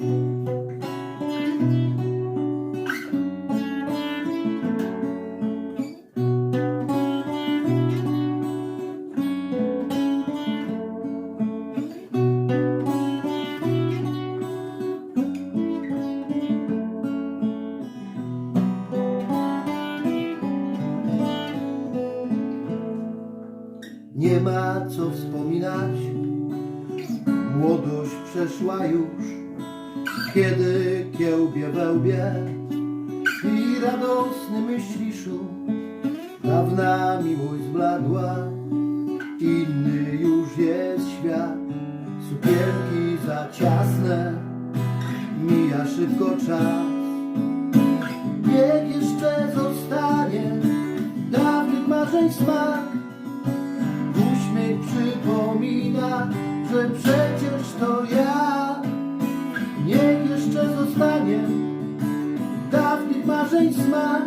Nie ma co wspominać, młodość przeszła już, kiedy kiełbie wełbie i radosny myśli szum. Dawna miłość zbladła, inny już jest świat, sukienki za ciasne, mija szybko czas. Niech jeszcze zostanie dawnych marzeń smak, Uśmiech przypomina, że przecież to ja. Marzeń smak.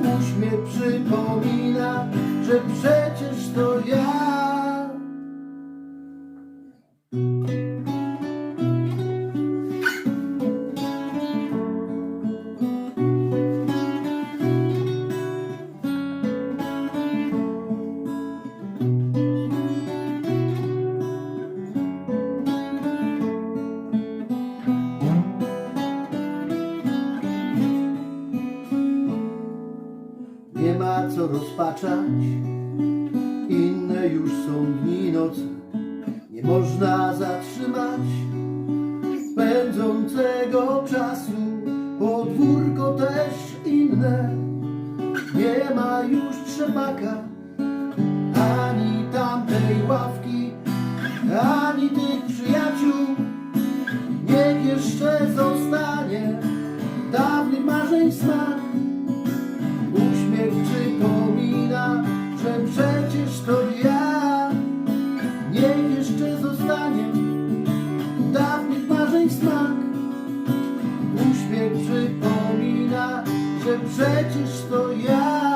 Uśmiech przypomina, że przecież to ja. Rozpaczać, inne już są dni i noce. Nie można zatrzymać pędzącego czasu. Podwórko też inne, nie ma już trzepaka, ani tamtej ławki, ani tych przyjaciół. Niech jeszcze zostanie dawnych marzeń smak. Że przecież to ja.